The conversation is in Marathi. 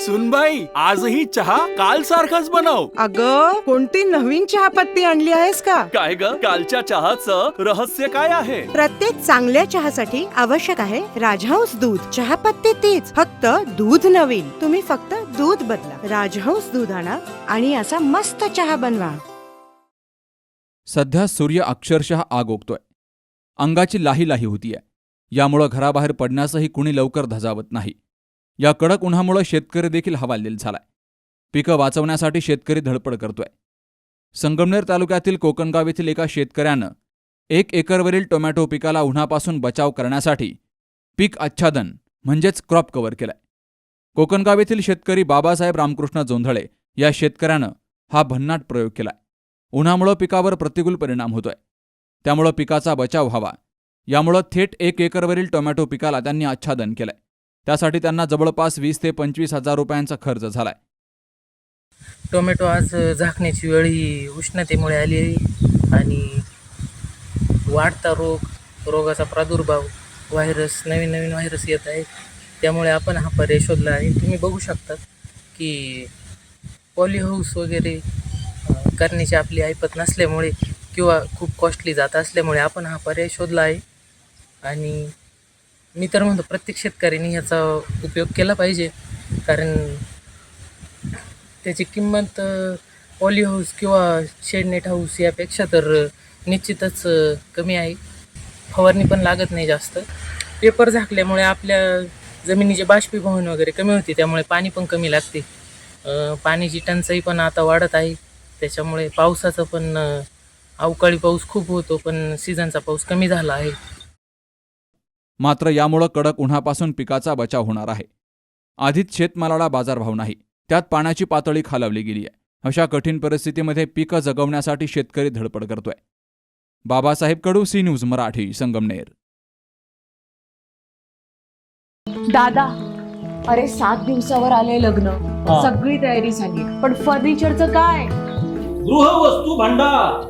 सुनबाई आजही चहा काल सारखाच बनव. अग कोणती नवीन चहापत्ती आणली आहेस का? काय ग? कालच्या चहाचं रहस्य काय आहे? प्रत्येक चांगल्या चहासाठी आवश्यक आहे राजहंस दूध. चहापत्ती तीच फक्त दूध नवीन. तुम्ही फक्त दूध बदला. राजहंस दूध आणा आणि असा मस्त चहा बनवा. सध्या सूर्य अक्षरशः आग ओकतोय अंगाची लाही लाही होतीये. यामुळं घराबाहेर पडण्यासही कुणी लवकर धजावत नाही. या कडक उन्हामुळं शेतकरी देखील हवालदिल झालाय. पिकं वाचवण्यासाठी शेतकरी धडपड करतोय. संगमनेर तालुक्यातील कोकणगाव येथील एका शेतकऱ्यानं एक एकरवरील टोमॅटो पिकाला उन्हापासून बचाव करण्यासाठी पीक आच्छादन म्हणजेच क्रॉप कव्हर केलंय. कोकणगाव येथील शेतकरी बाबासाहेब रामकृष्ण जोंधळे या शेतकऱ्यानं हा भन्नाट प्रयोग केलाय. उन्हामुळं पिकावर प्रतिकूल परिणाम होतोय. त्यामुळं पिकाचा बचाव व्हावा. यामुळं थेट एक एकरवरील टोमॅटो पिकाला त्यांनी आच्छादन केलंय. त्यासाठी त्यांना जवळपास वीस ते पंचवीस हजार रुपयांचा खर्च झालाय. टोमॅटो आज झाकण्याची वेळ ही उष्णतेमुळे आली आहे आणि वाढता रोग रोगाचा प्रादुर्भाव व्हायरस नवीन नवीन व्हायरस येत आहेत. त्यामुळे आपण हा पर्याय शोधला आहे. तुम्ही बघू शकतात की पॉलीहाऊस वगैरे करण्याची आपली ऐपत नसल्यामुळे किंवा खूप कॉस्टली जात असल्यामुळे आपण हा पर्याय शोधला आहे. आणि मी तर म्हणतो प्रत्येक शेतकऱ्यांनी ह्याचा उपयोग केला पाहिजे. कारण त्याची किंमत पॉली हाऊस किंवा शेडनेट हाऊस यापेक्षा तर निश्चितच कमी आहे. फवारणी पण लागत नाही जास्त. पेपर झाकल्यामुळे आपल्या जमिनीचे बाष्पीभवन वगैरे कमी होते त्यामुळे पाणी पण कमी लागते. पाण्याची टंचाई पण आता वाढत आहे. त्याच्यामुळे पावसाचं पण अवकाळी पाऊस खूप होतो पण सीझनचा पाऊस कमी झाला आहे. मात्र यामुळं कडक उन्हापासून पिकाचा बचाव होणार आहे. आधीच शेतमालाला बाजारभाव नाही. त्यात पाण्याची पातळी खालावली गेली आहे. अशा कठीण परिस्थितीमध्ये पिकं जगवण्यासाठी शेतकरी धडपड करतोय. Babasaheb Kadu C news Marathi Sangamner. दादा अरे सात दिवसावर आले लग्न. हा. सगळी तयारी झाली पण फर्निचरचं काय? गृहवस्तू भांडार.